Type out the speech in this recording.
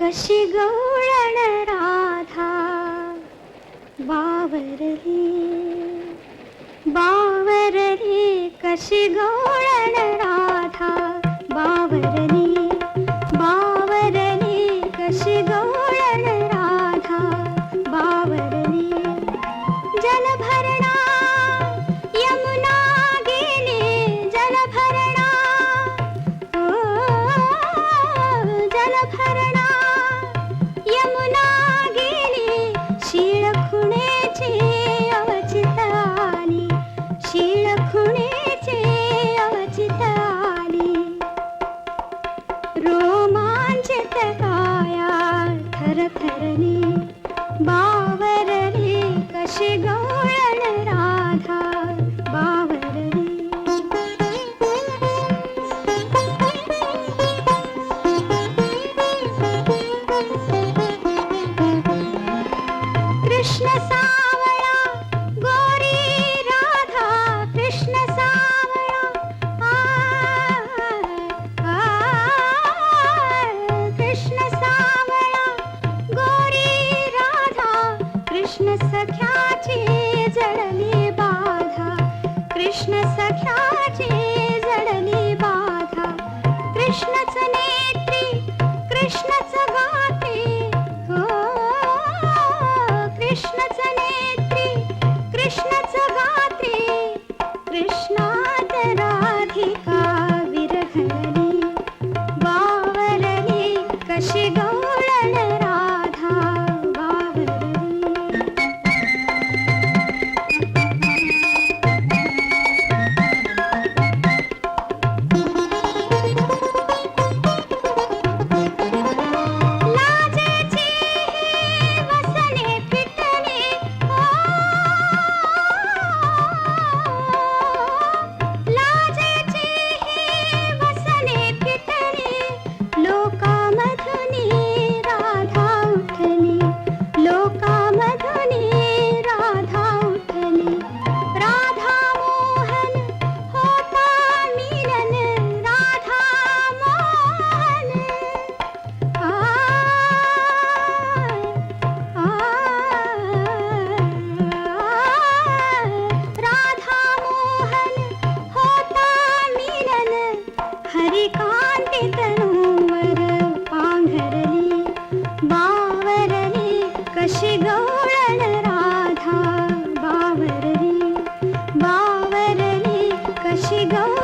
कशी गवळण राधा? बावरली बावरली कशी गवळण ತರಣಿ सख्याची जडली बाधा. कृष्ण सख्याची जडली बाधा. कृष्णच नेत्री कृष्णच गाते. हो कृष्णच नेत्री कृष्णच गाते. कृष्णात राधिका विरघळली बावरली कशी हरिकांती तनूवर पांघरली बावरली कशी गौळण राधा बावरली बावरली कशी गौळ